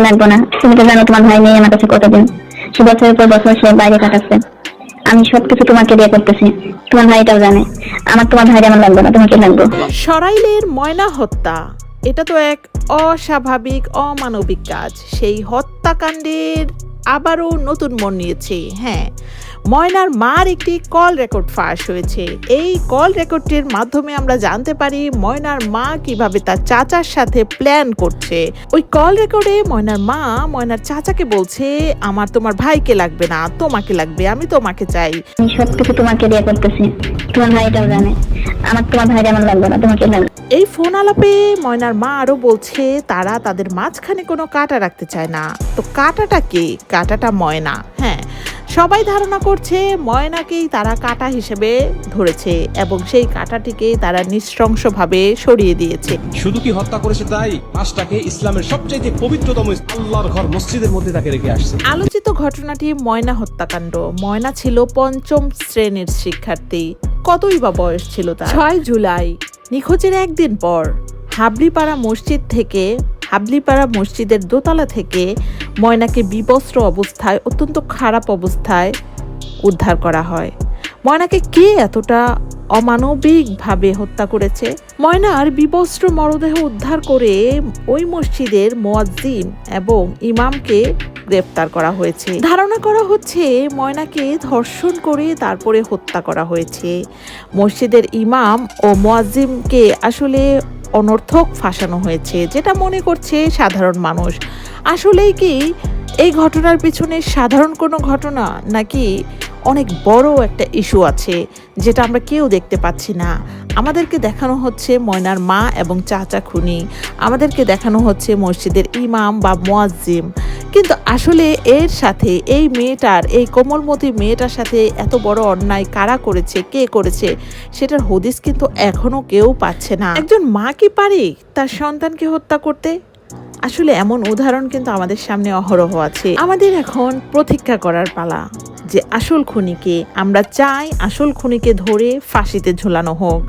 লাগবে না। তুমি তো জানো তোমার ভাই নেই আমার কাছে কতদিন। সে বছরের পর বছর সে বাইরে কাটাচ্ছে আমি সবকিছু তোমাকে দিয়ে করতেছি। তোমার ভাইটাও জানে। আমার তোমার ভাই আমার লাগবে না, তোমাকে লাগবে। সরাইলের ময়না হত্যা। এটা তো এক অস্বাভাবিক, অমানবিক কাজ। সেই হত্যাকাণ্ডের আবারও নতুন মন নিয়েছে হ্যাঁ। ময়নার মার একটি কল রেকর্ড ফাঁস হয়েছে। এই কল রেকর্ডটির মাধ্যমে আমরা জানতে পারি ময়নার মা কীভাবে তার চাচার সাথে প্ল্যান করছে। ওই কল রেকর্ডে ময়নার মা ময়নার চাচাকে বলছে আমার তোমার ভাইকে লাগবে না তোমাকে লাগবে আমি তোমাকে চাই। আমি সবকিছু তোমাকে দিয়ে করতেছি। তোমার ভাইটাও জানে। আমার তোমার ভাই আমার লাগবে না তোমাকে লাগবে। এই ফোন আলাপে ময়নার মা আরও বলছে তারা তাদের মাঝখানে কোনো কাটা রাখতে চায় না। তো কাটাটা কে? কাটাটা ময়না। হ্যাঁ সবাই ধারণা করছে ময়নাকেই তারা কাটা হিসেবে ধরেছে এবং সেই কাটাটিকে তারা নৃশংসভাবে সরিয়ে দিয়েছে। শুধু কি হত্যা করেছে তাই? লাশটাকে ইসলামের সবচাইতে পবিত্রতম আল্লাহর ঘর মসজিদের মধ্যে তাকে রেখে আসছে। আলোচিত ঘটনাটি ময়না হত্যাকাণ্ড। ময়না ছিল পঞ্চম শ্রেণির শিক্ষার্থী। কতই বা বয়স ছিল তার? ছয় জুলাই নিখোঁজের একদিন পর হাবলিপাড়া মসজিদ থেকে হাবলিপাড়া মসজিদের দোতলা থেকে ময়নাকে বিবস্ত্র অবস্থায়, অত্যন্ত খারাপ অবস্থায় উদ্ধার করা হয়। ময়নাকে কে এতটা অমানবিকভাবে হত্যা করেছে? ময়নার বিবস্ত্র মরদেহ উদ্ধার করে ওই মসজিদের মোয়াজ্জিম এবং ইমামকে গ্রেপ্তার করা হয়েছে। ধারণা করা হচ্ছে ময়নাকে ধর্ষণ করে তারপরে হত্যা করা হয়েছে। মসজিদের ইমাম ও মোয়াজ্জিমকে আসলে অনর্থক ফাঁসানো হয়েছে, যেটা মনে করছে সাধারণ মানুষ। আসলেই কি এই ঘটনার পিছনে সাধারণ কোনো ঘটনা, নাকি অনেক বড় একটা ইস্যু আছে, যেটা আমরা কেউ দেখতে পাচ্ছি না? আমাদেরকে দেখানো হচ্ছে ময়নার মা এবং চাচা খুনি। আমাদেরকে দেখানো হচ্ছে মসজিদের ইমাম বা মোয়াজ্জিম। কিন্তু আসলে এর সাথে এই মেয়েটার এই কোমলমতি মেয়েটার সাথে এত বড় অন্যায় কারা করেছে, কে করেছে, সেটার হদিস কিন্তু এখনও কেউ পাচ্ছে না। একজন মা কি পারে তার সন্তানকে হত্যা করতে? আসলে এমন উদাহরণ কিন্তু আমাদের সামনে অহরহ আছে। আমাদের এখন প্রতীক্ষা করার পালা যে আসল খুনিকে আমরা চাই আসল খুনিকে ধরে ফাঁসিতে ঝোলানো হোক।